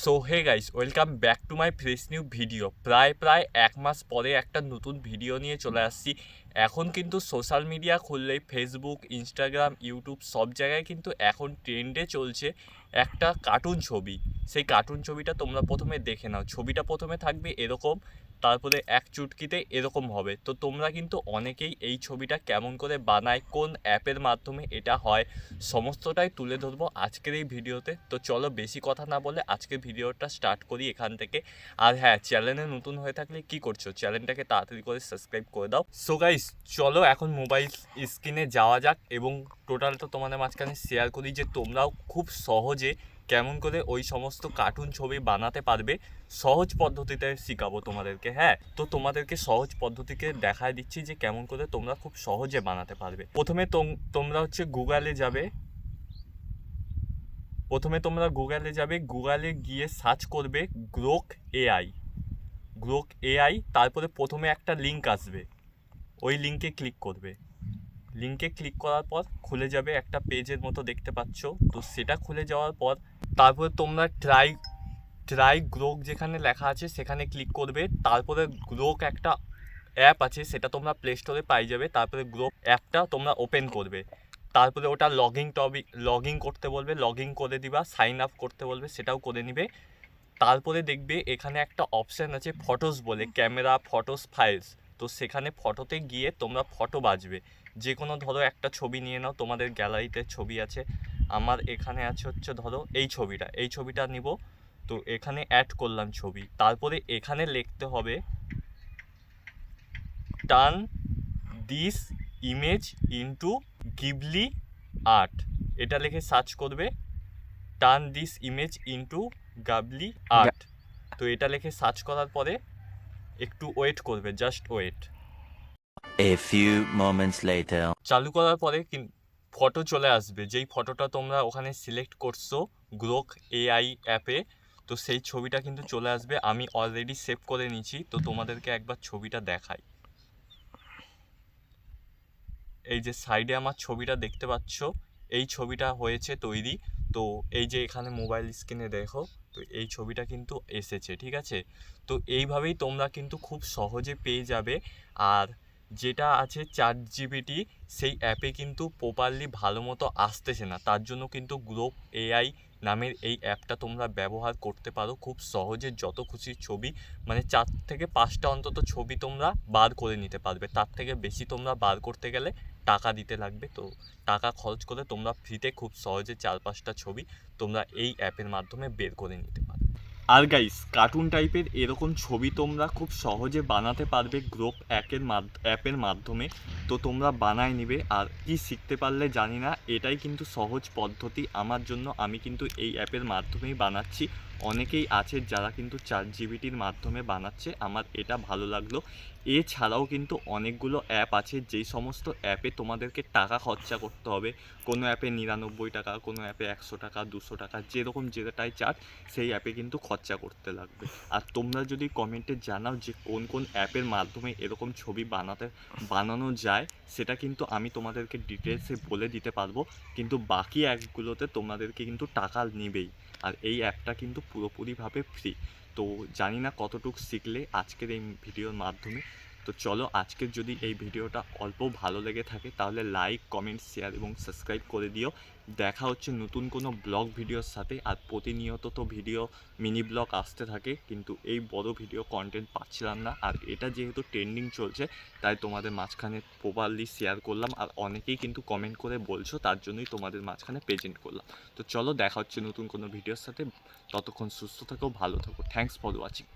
So hey guys welcome back to my fresh new video প্রায় প্রায় এক মাস পরে একটা নতুন ভিডিও নিয়ে চলে আসছি। এখন কিন্তু সোশ্যাল মিডিয়া খুললেই ফেসবুক ইনস্টাগ্রাম ইউটিউব সব জায়গায় কিন্তু এখন ট্রেন্ডে চলছে একটা কার্টুন ছবি। সেই কার্টুন ছবিটা তোমরা প্রথমে দেখে নাও। ছবিটা প্রথমে থাকবে এরকম, তারপরে এক চুটকিতে এরকম হবে। তো তোমরা কিন্তু অনেকেই এই ছবিটা কেমন করে বানায়, কোন অ্যাপের মাধ্যমে এটা হয়, সমস্তটাই তুলে ধরবো আজকের এই ভিডিওতে। তো চলো বেশি কথা না বলে আজকের ভিডিওটা স্টার্ট করি এখান থেকে। আর হ্যাঁ চ্যানেলে নতুন হয়ে থাকলে কি করছ? চ্যানেলটাকে তাড়াতাড়ি করে সাবস্ক্রাইব করে দাও। সো গাইস চলো এখন মোবাইল স্ক্রিনে যাওয়া যাক এবং টোটালটা তোমাদের মাঝখানে শেয়ার করি যে তোমরাও খুব সহজে কেমন করে ওই সমস্ত কার্টুন ছবি বানাতে পারবে, সহজ পদ্ধতিতে শেখাবো তোমাদেরকে হ্যাঁ? তো তোমাদেরকে সহজ পদ্ধতিকে দেখায় দিচ্ছি যে কেমন করে তোমরা খুব সহজে বানাতে পারবে। প্রথমে তোম- তোমরা হচ্ছে গুগলে যাবে। প্রথমে তোমরা গুগলে যাবে গুগলে গিয়ে সার্চ করবে গ্রোক এআই গ্রোক এআই তারপরে প্রথমে একটা লিঙ্ক আসবে। ওই লিঙ্কে ক্লিক করবে। লিঙ্কে ক্লিক করার পর খুলে যাবে একটা পেজের মতো দেখতে পাচ্ছ। তো সেটা খুলে যাওয়ার পর তারপরে তোমরা ট্রাই ট্রাই গ্রোক যেখানে লেখা আছে সেখানে ক্লিক করবে। তারপরে গ্রোক একটা অ্যাপ আছে, সেটা তোমরা প্লে স্টোরে পাই যাবে। তারপরে গ্রোক অ্যাপটা তোমরা ওপেন করবে। তারপরে ওটা লগইন টপিক লগইন করতে বলবে লগইন করে দিবা সাইন আপ করতে বলবে, সেটাও করে নিবে। তারপরে দেখবে এখানে একটা অপশান আছে ফটোস বলে ক্যামেরা ফটোস ফাইলস তো সেখানে ফটোতে গিয়ে তোমরা ফটো বাজবে। যে কোনো ধরো একটা ছবি নিয়ে নাও তোমাদের গ্যালারিতে ছবি আছে। আমার এখানে আছে হচ্ছে ধরো এই ছবিটা। এই ছবিটা নিব। তো এখানে অ্যাড করলাম ছবি। তারপরে এখানে লিখতে হবে turn this image into Ghibli art এটা লিখে সার্চ করবে turn this image into Ghibli art তো এটা লিখে সার্চ করার পরে একটু ওয়েট করবে just wait a few moments later. চালু করার পরে ফটো চলে আসবে। যেই ফটোটা তোমরা ওখানে সিলেক্ট করছ গ্রোক এআই অ্যাপে তো সেই ছবিটা কিন্তু চলে আসবে। আমি অলরেডি সেভ করে নিয়েছি তো তোমাদেরকে একবার ছবিটা দেখাই। এই যে সাইডে আমার ছবিটা দেখতে পাচ্ছ এই ছবিটা হয়েছে তৈরি। তো এই যে এখানে মোবাইল স্ক্রিনে দেখো, তো এই ছবিটা কিন্তু এসেছে, ঠিক আছে? তো এইভাবেই তোমরা কিন্তু খুব সহজে পেয়ে যাবে। আর যেটা আছে চার জিবিটি সেই অ্যাপে কিন্তু প্রপারলি ভালো মতো আসতেছে না। তার জন্য কিন্তু গ্রোপ এআই নামের এই অ্যাপটা তোমরা ব্যবহার করতে পারো খুব সহজে, যত খুশি ছবি মানে চার থেকে পাঁচটা অন্তত ছবি তোমরা বার করে নিতে পারবে। তার থেকে বেশি তোমরা বার করতে গেলে টাকা দিতে লাগবে। তো টাকা খরচ করে তোমরা ফ্রিতে খুব সহজে চার পাঁচটা ছবি তোমরা এই অ্যাপের মাধ্যমে বের করে নিতে পারবে আর গাইস কার্টুন টাইপের এরকম ছবি তোমরা খুব সহজে বানাতে পারবে গ্রোপ অ্যাপের অ্যাপের মাধ্যমে। তো তোমরা বানায় নিবে। আর কি শিখতে পারলে জানি না। এটাই কিন্তু সহজ পদ্ধতি। আমার জন্য আমি কিন্তু এই অ্যাপের মাধ্যমেই বানাচ্ছি। অনেকেই আছে যারা কিন্তু চার জিবিটির মাধ্যমে বানাচ্ছে। আমার এটা ভালো লাগল। এছাড়াও কিন্তু অনেকগুলো অ্যাপ আছে, যেই সমস্ত অ্যাপে তোমাদেরকে টাকা খরচা করতে হবে। কোনো অ্যাপে নিরানব্বই টাকা, কোনো অ্যাপে একশো টাকা, দুশো টাকা, যেরকম যেটাই চার্জ সেই অ্যাপে কিন্তু খরচা করতে লাগবে। আর তোমরা যদি কমেন্টে জানাও যে কোন কোন অ্যাপের মাধ্যমে এরকম ছবি বানাতে, বানানো যায়, সেটা কিন্তু আমি তোমাদেরকে ডিটেলসে বলে দিতে পারব। কিন্তু বাকি অ্যাপগুলোতে তোমাদেরকে কিন্তু টাকা নেবেই। আর এই অ্যাপটা কিন্তু পুরোপুরিভাবে ফ্রি তো জানি না কতটুকু শিখলে আজকের এই ভিডিওর মাধ্যমে। তো চলো আজকের যদি এই ভিডিওটা অল্প ভালো লেগে থাকে, তাহলে লাইক কমেন্ট শেয়ার এবং সাবস্ক্রাইব করে দিও। দেখা হচ্ছে নতুন কোনো ব্লগ ভিডিওর সাথে, আর প্রতিনিয়ত তো ভিডিও মিনি ব্লগ আসতে থাকে, কিন্তু এই বড় ভিডিও কন্টেন্ট পাচ্ছিলাম না। আর এটা যেহেতু ট্রেন্ডিং চলছে, তাই তোমাদের মাঝখানে প্রপারলি শেয়ার করলাম, আর অনেকেই কিন্তু কমেন্ট করে বলছো, তার জন্যই তোমাদের মাঝখানে প্রেজেন্ট করলাম। তো চলো দেখা হচ্ছে নতুন কোনো ভিডিওর সাথে। ততক্ষণ সুস্থ থাকো, ভালো থাকো। Thanks for watching